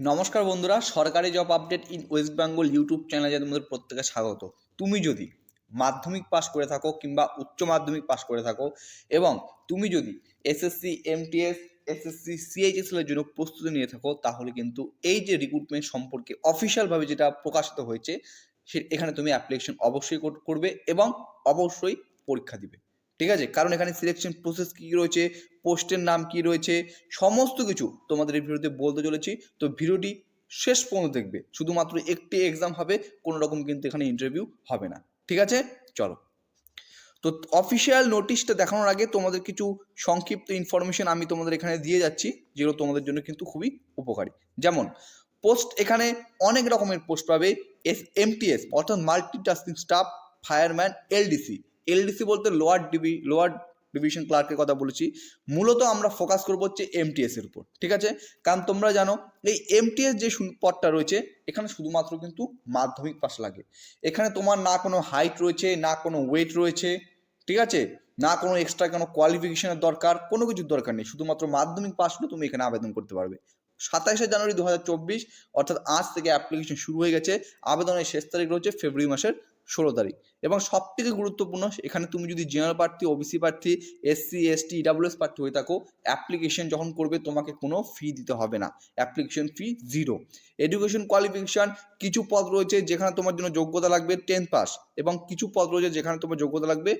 নমস্কার বন্ধুরা, সরকারি job update in West Bengal YouTube চ্যানেলে তোমাদের প্রত্যেকে স্বাগত। তুমি যদি মাধ্যমিক পাস করে থাকো কিংবা উচ্চ মাধ্যমিক পাস করে থাকো এবং তুমি যদি এসএসসি এমটিএস এসএসসি সিএইচএস এর জন্য প্রস্তুতি নিয়ে থাকো, তাহলে কিন্তু এই যে রিক্রুটমেন্ট সম্পর্কে অফিসিয়ালভাবে যেটা প্রকাশিত হয়েছে, সে এখানে তুমি অ্যাপ্লিকেশন অবশ্যই কর- করবে এবং অবশ্যই পরীক্ষা দিবে। ঠিক আছে? কারণ এখানে সিলেকশন প্রসেস কী রয়েছে? পোস্টের নাম কি রয়েছে? সমস্ত কিছু তোমাদের এই ভিডিওতে বলতে চলেছি। তো ভিডিওটি শেষ পর্যন্ত দেখবে। শুধুমাত্র একটি এক্সাম হবে কোনো রকম কিন্তু এখানে ইন্টারভিউ হবে না। ঠিক আছে? চলো। তো অফিসিয়াল নোটিশটা দেখানোর আগে তোমাদের কিছু সংক্ষিপ্ত ইনফরমেশন আমি তোমাদের এখানে দিয়ে যাচ্ছি, যেগুলো তোমাদের জন্য কিন্তু খুবই উপকারী। যেমন পোস্ট এখানে অনেক রকমের পোস্ট পাবে। এস এমটিএস অর্থাৎ multitasking staff fireman LDC LDC বলতে লোয়ার ডিবি লোয়ার ডিভিশন ক্লার্কের কথা বলেছি। মূলত আমরা ফোকাস করব হচ্ছে এমটিএস এর উপর, ঠিক আছে? কারণ তোমরা জানো, এই এমটিএস যে পদটা রয়েছে, এখানে শুধুমাত্র কিন্তু মাধ্যমিক পাস লাগে। এখানে তোমার না কোনো হাইট রয়েছে, না কোনো ওয়েট রয়েছে, ঠিক আছে? না কোনো এক্সট্রা কোনো কোয়ালিফিকেশনের দরকার, কোনো কিছুর দরকার নেই। শুধুমাত্র মাধ্যমিক পাস হলে তুমি এখানে আবেদন করতে পারবে। সাতাশে জানুয়ারি দু হাজার চব্বিশ, অর্থাৎ আজ থেকে অ্যাপ্লিকেশন শুরু হয়ে গেছে। আবেদনের শেষ তারিখ রয়েছে ফেব্রুয়ারি মাসের ষোলো তারিখ। এবং সব থেকে গুরুত্বপূর্ণ, এখানে তুমি যদি জেনারেল প্রার্থী ওবিসি প্রার্থী এসসি এসটি ইডাব্লিউএস প্রার্থী হয়ে থাকো অ্যাপ্লিকেশন যখন করবে তোমাকে কোনো ফি দিতে হবে না। Application fee zero education qualification কিছু পদ রয়েছে যেখানে তোমার জন্য যোগ্যতা লাগবে টেন পাস এবং কিছু পদ রয়েছে যেখানে তোমার যোগ্যতা লাগবে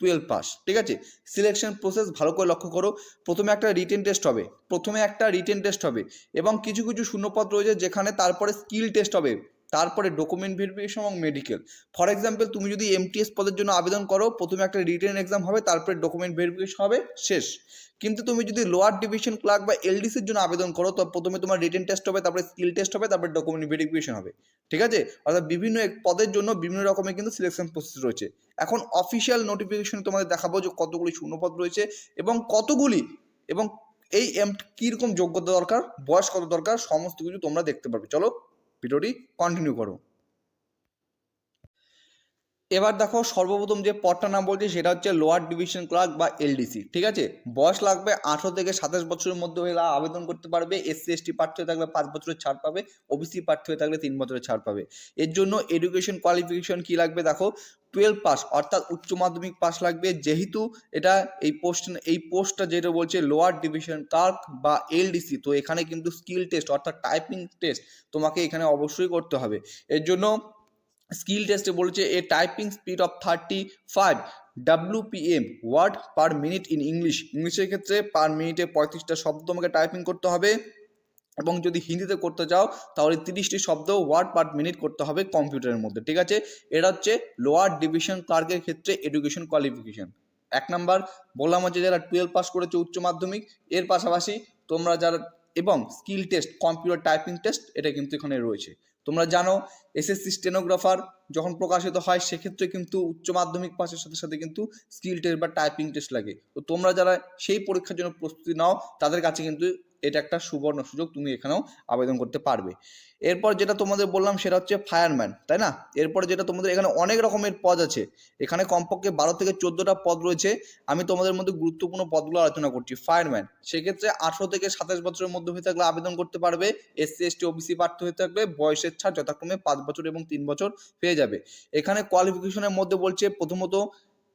টুয়েলভ পাস ঠিক আছে? সিলেকশন প্রসেস ভালো করে লক্ষ্য করো। প্রথমে একটা রিটেন টেস্ট হবে। প্রথমে একটা রিটেন টেস্ট হবে এবং কিছু কিছু শূন্যপদ রয়েছে যেখানে তারপরে স্কিল টেস্ট হবে। তারপরে ডকুমেন্ট ভেরিফিকেশন এবং মেডিকেল ফর এক্সাম্পল তুমি যদি এমটিএস পদের জন্য আবেদন করো, প্রথমে একটা রিটেন এক্সাম হবে, তারপরে ডকুমেন্ট ভেরিফিকেশন হবে, শেষ। কিন্তু তুমি যদি লোয়ার ডিভিশন ক্লার্ক বা এলডিসির জন্য আবেদন করো, তো প্রথমে তোমার রিটেন টেস্ট হবে, তারপরে স্কিল টেস্ট হবে, তারপরে ডকুমেন্ট ভেরিফিকেশন হবে। ঠিক আছে? অর্থাৎ বিভিন্ন পদের জন্য বিভিন্ন রকমের কিন্তু সিলেকশন প্রসেস রয়েছে। এখন অফিসিয়াল নোটিফিকেশন তোমাদের দেখাবো যে কতগুলি শূন্যপদ রয়েছে এবং কতগুলি এবং এই এম কীরকম যোগ্যতা দরকার, বয়স কত দরকার, সমস্ত কিছু তোমরা দেখতে পারবে। চলো। ভিডিওটি কন্টিনিউ করো। এবার দেখো সর্বপ্রথম যে পদটার নাম বলছি সেটা হচ্ছে লোয়ার ডিভিশন ক্লার্ক বা এলডিসি ঠিক আছে? বয়স লাগবে আঠারো থেকে সাতাশ বছরের মধ্যে হলে আবেদন করতে পারবে এসসি এসটি প্রার্থী হয়ে থাকলে পাঁচ বছরের ছাড় পাবে ওবিসি প্রার্থী হয়ে থাকলে তিন বছরের ছাড় পাবে। এর জন্য এডুকেশন কোয়ালিফিকেশন কি লাগবে দেখো? টুয়েলভ পাস অর্থাৎ উচ্চ মাধ্যমিক পাস লাগবে। যেহেতু এটা এই পোস্ট এই পোস্টটা যেটা বলছে লোয়ার ডিভিশন ক্লার্ক বা এলডিসি তো এখানে কিন্তু স্কিল টেস্ট অর্থাৎ টাইপিং টেস্ট তোমাকে এখানে অবশ্যই করতে হবে। এর জন্য স্কিল টেস্টে বলেছে, a typing speed of thirty five WPM word per minute in English ইংলিশের ক্ষেত্রে পার মিনিটে পঁয়ত্রিশটা শব্দ তোমাকে টাইপিং করতে হবে এবং যদি হিন্দিতে করতে চাও, তাহলে তিরিশটি শব্দ ওয়ার্ড পার মিনিট করতে হবে কম্পিউটারের মধ্যে, ঠিক আছে? এটা হচ্ছে লোয়ার ডিভিশন ক্লার্কের ক্ষেত্রে এডুকেশন কোয়ালিফিকেশন এক নাম্বার, বললাম হচ্ছে যারা টুয়েলভ পাস করেছে উচ্চ মাধ্যমিক, এর পাশাপাশি তোমরা যারা এবং skill test computer typing test এটা কিন্তু এখানে রয়েছে। তোমরা জানো এসএসসি স্টেনোগ্রাফার যখন প্রকাশিত হয়, সেক্ষেত্রে কিন্তু উচ্চ মাধ্যমিক পাশের সাথে সাথে কিন্তু স্কিল টেস্ট বা টাইপিং টেস্ট লাগে। তো তোমরা যারা সেই পরীক্ষার জন্য প্রস্তুতি নাও, তাদের কাছে কিন্তু এটা একটা সুবর্ণ সুযোগ, তুমি এখানেও আবেদন করতে পারবে। এরপর যেটা তোমাদের বললাম সেটা হচ্ছে ফায়ারম্যান তাই না? এরপর যেটা তোমাদের এখানে অনেক রকমের পদ আছে। এখানে কমপক্ষে বারো থেকে চোদ্দোটা পদ রয়েছে। আমি তোমাদের মধ্যে গুরুত্বপূর্ণ পদগুলো আলোচনা করছি। ফায়ারম্যান সেক্ষেত্রে আঠারো থেকে সাতাশ বছরের মধ্যে হয়ে থাকলে আবেদন করতে পারবে। এসসি, এসটি, ওবিসি প্রার্থী হয়ে থাকলে বয়সের ছাড় যথাক্রমে পাঁচ বছর এবং তিন বছর পেয়ে যাবে। এখানে কোয়ালিফিকেশনের মধ্যে বলছে প্রথমত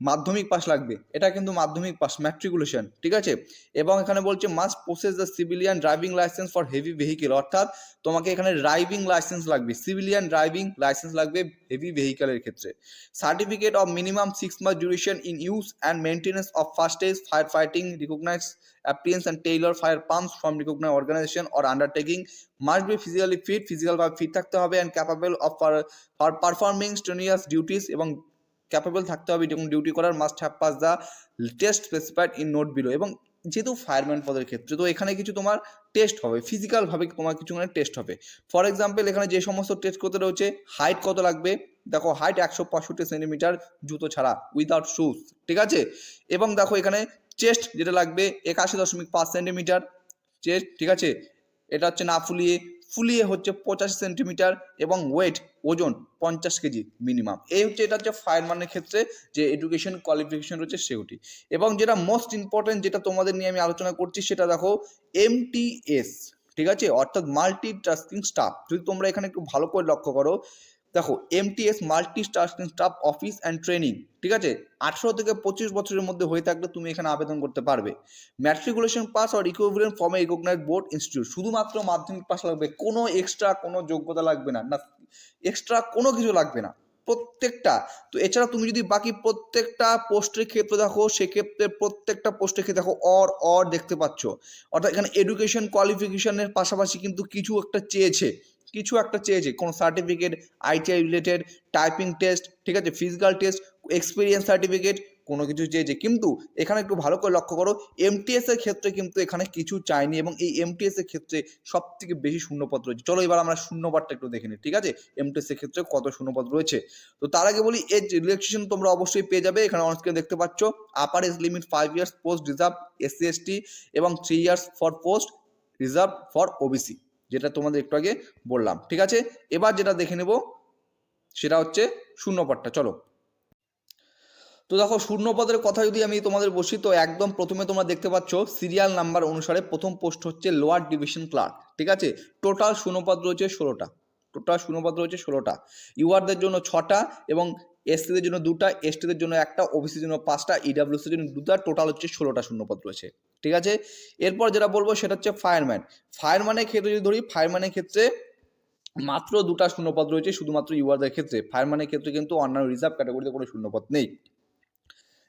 মাধ্যমিক পাস লাগবে। এটা কিন্তু মাধ্যমিক পাস ম্যাট্রিকুলেশন ঠিক আছে? এবং এখানে বলছে must possess the civilian driving licence for heavy vehicle অর্থাৎ তোমাকে এখানে ড্রাইভিং লাইসেন্স লাগবে। সিভিলিয়ান ড্রাইভিং লাইসেন্স লাগবে হেভি ভেহিকেলের ক্ষেত্রে। Certificate of minimum six month duration in use and maintenance of first aid fire fighting recognise appearance and tailor fire pumps from recognized organization or undertaking must be physically fit physical ভাবে fit থাকতে হবে and capable of for, for duties এবং capable থাকতে হবে এবং duty করার must have pass the test specified in note below এবং যেহেতু ফায়ারম্যান পদের ক্ষেত্রে, তো এখানে কিছু তোমার টেস্ট হবে ফিজিক্যালভাবে তোমার কিছু মানে টেস্ট হবে। ফর এক্সাম্পল এখানে যে সমস্ত টেস্ট করতে রয়েছে হাইট কত লাগবে? দেখো হাইট একশো পঁয়ষট্টি সেন্টিমিটার জুতো ছাড়া উইদাউট শুজ ঠিক আছে? এবং দেখো, এখানে চেস্ট যেটা লাগবে, একাশি দশমিক পাঁচ সেন্টিমিটার চেস্ট ঠিক আছে? এটা হচ্ছে না ফুলিয়ে ফুলিয়ে হচ্ছে পঁচাশি সেন্টিমিটার এবং ওয়েট ওজন পঞ্চাশ কেজি মিনিমাম এই হচ্ছে, এটা হচ্ছে ফায়ারম্যানের ক্ষেত্রে যে এডুকেশন কোয়ালিফিকেশন রয়েছে সেওটি এবং যেটা মোস্ট ইম্পর্টেন্ট যেটা তোমাদের নিয়ে আমি আলোচনা করছি সেটা দেখো এমটিএস ঠিক আছে? অর্থাৎ মাল্টি টাস্কিং স্টাফ যদি তোমরা এখানে একটু ভালো করে লক্ষ্য করো দেখো MTS multi tasking staff office and training ঠিক আছে? আঠেরো থেকে পঁচিশ বছরের মধ্যে হয়ে থাকলে তুমি এখানে আবেদন করতে পারবে। ম্যাট্রিকুলেশন পাস আর ইকুইভ্যালেন্ট ফর্মে রিকগনাইজ বোর্ড ইনস্টিটিউট শুধুমাত্র মাধ্যমিক পাস লাগবে, কোনো এক্সট্রা কোনো যোগ্যতা লাগবে না না এক্সট্রা কোনো কিছু লাগবে না, প্রত্যেকটা। তো এছাড়া তুমি যদি বাকি প্রত্যেকটা পোস্টের ক্ষেত্রে দেখো, সেক্ষেত্রে প্রত্যেকটা পোস্টের ক্ষেত্রে দেখো অর অর দেখতে পাচ্ছ। অর্থাৎ এখানে এডুকেশন কোয়ালিফিকেশনের পাশাপাশি কিন্তু কিছু একটা চেয়েছে। কিছু একটা চেয়েছে, কোনো certificate ITI related typing test ঠিক আছে ফিজিক্যাল টেস্ট এক্সপিরিয়েন্স সার্টিফিকেট কোনো কিছু চেয়েছে। কিন্তু এখানে একটু ভালো করে লক্ষ্য করো এমটিএস এর ক্ষেত্রে কিন্তু এখানে কিছু চাইনি এবং এই এমটিএস এর ক্ষেত্রে সব থেকে বেশি শূন্যপদ রয়েছে। চলো এবার আমরা শূন্যপদটা একটু দেখে নিই, ঠিক আছে? এমটিএস এর ক্ষেত্রে কত শূন্যপদ রয়েছে? তো তার আগে বলি, এজ রিল্যাক্সেশন তোমরা অবশ্যই পেয়ে যাবে। এখানে অনস্ক্রিনে দেখতে পাচ্ছ upper age limit five years post reserve SC ST এবং three years for post reserve for OBC যেটা তোমাদের একটু আগে বললাম, ঠিক আছে? এবার যেটা দেখে নেব, সেটা হচ্ছে শূন্যপদটা, চলো। তো দেখো, শূন্যপদের কথা যদি আমি তোমাদের বসি, তো একদম প্রথমে তোমরা দেখতে পাচ্ছ সিরিয়াল নাম্বার অনুসারে প্রথম পোস্ট হচ্ছে লোয়ার ডিভিশন ক্লার্ক ঠিক আছে? টোটাল শূন্যপদ রয়েছে ষোলোটা টোটাল শূন্যপদ রয়েছে ষোলোটা। ইউআরদের জন্য ছটা এবং এসসিদের জন্য দুটা এসটিদের জন্য একটা ওবিসির জন্য পাঁচটা ইডাব্লিউসির জন্য দুটা টোটাল হচ্ছে ষোলোটা শূন্যপদ রয়েছে। ঠিক আছে? এরপর যেটা বলব সেটা হচ্ছে ফায়ারম্যান ফায়ারম্যানের ক্ষেত্রে যদি ধরি ফায়ারম্যানের ক্ষেত্রে মাত্র দুটা শূন্যপদ রয়েছে, শুধুমাত্র ইউআরদের ক্ষেত্রে। ফায়ারম্যানের ক্ষেত্রে কিন্তু অন্যান্য রিজার্ভ ক্যাটাগরিতে কোনো শূন্যপদ নেই।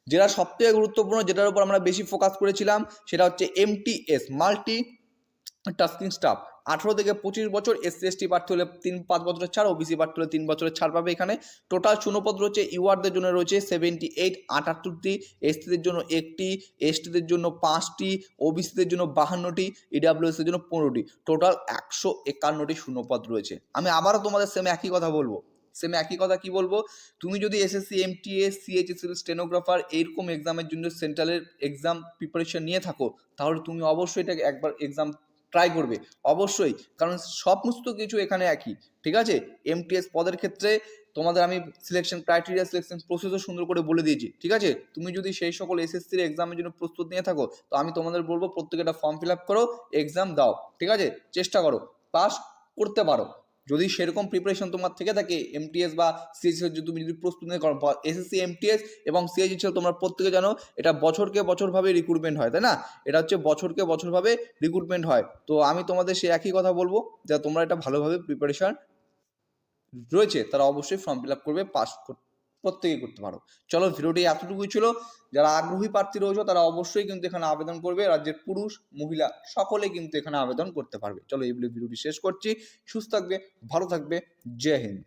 যেটা সবথেকে গুরুত্বপূর্ণ, যেটার উপর আমরা বেশি ফোকাস করেছিলাম, সেটা হচ্ছে এমটিএস মাল্টি টাস্কিং স্টাফ আঠারো থেকে পঁচিশ বছর এসসি এসটি প্রার্থী হলে তিন, পাঁচ বছরের ছাড় ওবিসি প্রার্থী হলে তিন বছরের ছাড় পাবে এখানে। টোটাল শূন্যপদ রয়েছে ইউআরদের জন্য রয়েছে সেভেন্টি এইট আটাত্তরটি এসটিদের জন্য একটি এসটিদের জন্য পাঁচটি ওবিসিদের জন্য বাহান্নটি ইডাব্লিউএসের জন্য পনেরোটি। টোটাল একশো একান্নটি শূন্যপদ রয়েছে। আমি আবারও তোমাদের সেম একই কথা বলব। সেম একই কথা কি বলব? তুমি যদি এসএসসি এমটিএস সিএইচএসএল স্টেনোগ্রাফার এইরকম এক্সামের জন্য সেন্ট্রালের এক্সাম প্রিপারেশন নিয়ে থাকো, তাহলে তুমি অবশ্যই এটাকে একবার এক্সাম ট্রাই করবে। অবশ্যই, কারণ সমস্ত কিছু এখানে একই, ঠিক আছে? এমটিএস পদের ক্ষেত্রে তোমাদের আমি সিলেকশন ক্রাইটেরিয়া সিলেকশন প্রসেসও সুন্দর করে বলে দিয়েছি, ঠিক আছে? তুমি যদি সেই সকল এসএসসির এক্সামের জন্য প্রস্তুত নিয়ে থাকো, তো আমি তোমাদের বলব প্রত্যেকে একটা ফর্ম ফিল আপ করো এক্সাম দাও, ঠিক আছে? চেষ্টা করো পাস করতে পারো। যদি সেরকম প্রিপারেশন তোমার থেকে থাকে এমটিএস বা সিএইচএস যদি তুমি যদি প্রস্তুতি করো এসএসসি এমটিএস এবং সিএইচএস তোমরা প্রত্যেকে জানো, এটা বছরকে বছরভাবে রিক্রুটমেন্ট হয়, তাই না? এটা হচ্ছে বছরকে বছরভাবে রিক্রুটমেন্ট হয়। তো আমি তোমাদের সে একই কথা বলব, যে তোমরা এটা ভালোভাবে প্রিপারেশন রয়েছে, তারা অবশ্যই ফর্ম ফিল আপ করবে পাস প্রত্যেকেই করতে পারো। চলো ভিডিওটি এতটুকুই ছিল। যারা আগ্রহী প্রার্থী রয়েছে, তারা অবশ্যই কিন্তু এখানে আবেদন করবে। রাজ্যের পুরুষ, মহিলা সকলে কিন্তু এখানে আবেদন করতে পারবে। চলো এই ভিডিওটি শেষ করছি। সুস্থ থাকবে, ভালো থাকবে। জয় হিন্দ।